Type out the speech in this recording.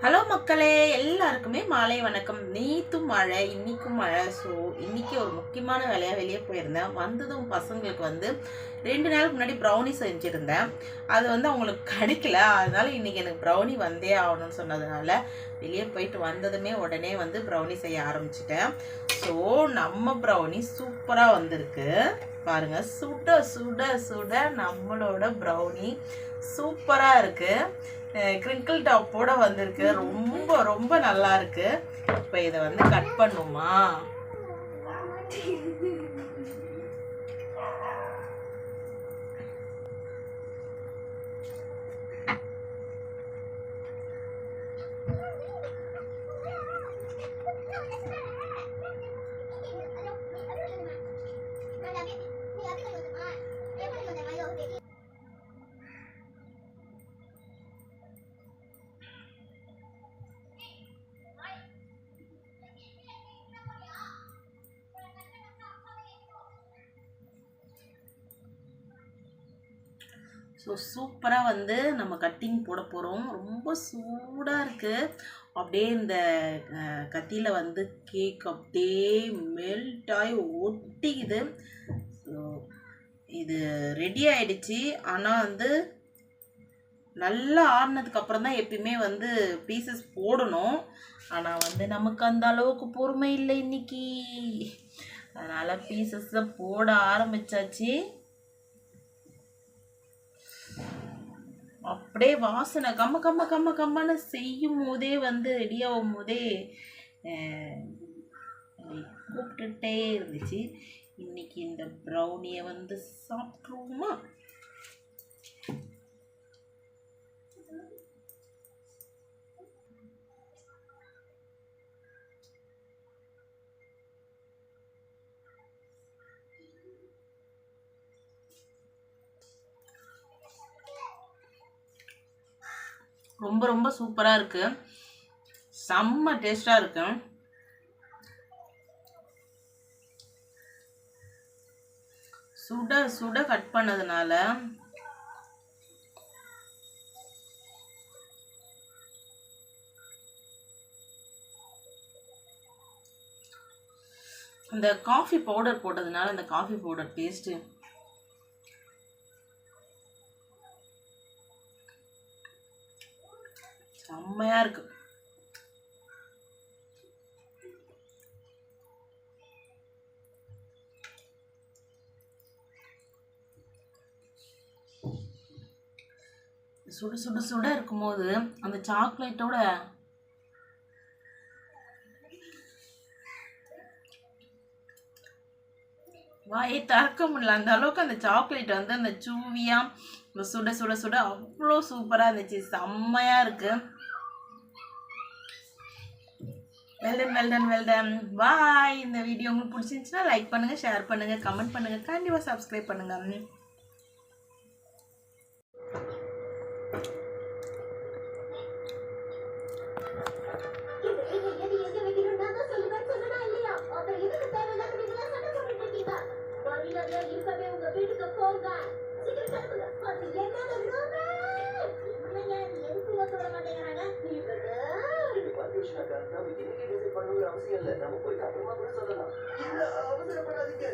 Hello மக்களே எல்லாருக்குமே மாலை வணக்கம். நேத்தும் மழை இன்னைக்கும் மழை. ஸோ இன்னைக்கு ஒரு முக்கியமான வேலையாக வெளியே போயிருந்தேன். வந்ததும் பசங்களுக்கு வந்து ரெண்டு நாளுக்கு முன்னாடி ப்ரௌனி செஞ்சுருந்தேன். அது வந்து அவங்களுக்கு கிடைக்கல. அதனால இன்னைக்கு எனக்கு ப்ரௌனி வந்தே ஆகணும்னு சொன்னதுனால வெளியே போயிட்டு வந்ததுமே உடனே வந்து ப்ரௌனி செய்ய ஆரம்பிச்சிட்டேன். ஸோ நம்ம ப்ரௌனி சூப்பராக வந்திருக்கு. பாருங்கள் சுட சுட சுட நம்மளோட ப்ரௌனி சூப்பராக இருக்குது கிரிங்கிள் டாப்போட வந்திருக்கு. ரொம்ப ரொம்ப நல்லா இருக்கு. இப்போ இதை வந்து கட் பண்ணுமா? ஸோ சூப்பராக வந்து நம்ம கட்டிங் போட போகிறோம் ரொம்ப சூடாக இருக்குது அப்படியே இந்த கத்தியில் வந்து கேக் அப்படியே மெல்ட் ஆகி ஒட்டிக்குது. ஸோ இது ரெடி ஆயிடுச்சு. ஆனால் வந்து நல்லா ஆடினதுக்கப்புறம் தான் எப்பயுமே வந்து பீசஸ் போடணும். ஆனால் வந்து நமக்கு அந்த அளவுக்கு பொறுமை இல்லை இன்னைக்கு. அதனால் பீசஸை போட ஆரம்பிச்சாச்சு. அப்படியே வாசனை கம்ம கம்ம கம்ம கம்மன்னு செய்யும் போதே வந்து ரெடி ஆகும் போதே கூப்பிட்டுட்டே இருந்துச்சு. இன்னைக்கு இந்த ப்ரௌனியை வந்து சாப்பிட்ருவோமா ரொம்ப ரொம்ப சூப்பராக இருக்கு. செம்ம டேஸ்டாக இருக்கு. சுட சுட கட் பண்ணதுனால அந்த காஃபி பவுடர் போட்டதுனால அந்த காஃபி பவுடர் டேஸ்ட்டு செம்மையாக இருக்கு. சுடு சுடு சுட இருக்கும்போது அந்த சாக்லேட்டோட வாயை திறக்க முடியல. அந்த அளவுக்கு அந்த சாக்லேட் வந்து அந்த சூவியா சுட சுட சுட அவ்வளோ சூப்பராக இருந்துச்சு. செம்மையாக இருக்கு. வெல்டன் வெல்டன் வெல்டன் பாய் இந்த வீடியோ உங்களுக்கு பிடிச்சிருந்துச்சுன்னா லைக் பண்ணுங்கள் ஷேர் பண்ணுங்கள் கமெண்ட் பண்ணுங்கள் கண்டிப்பாக சப்ஸ்கிரைப் பண்ணுங்க. இது எங்க அவசியம் இல்லை நம்ம போயிட்டு அப்புறமா கூட சொல்லலாம் இல்ல அவசரப்படாதீங்க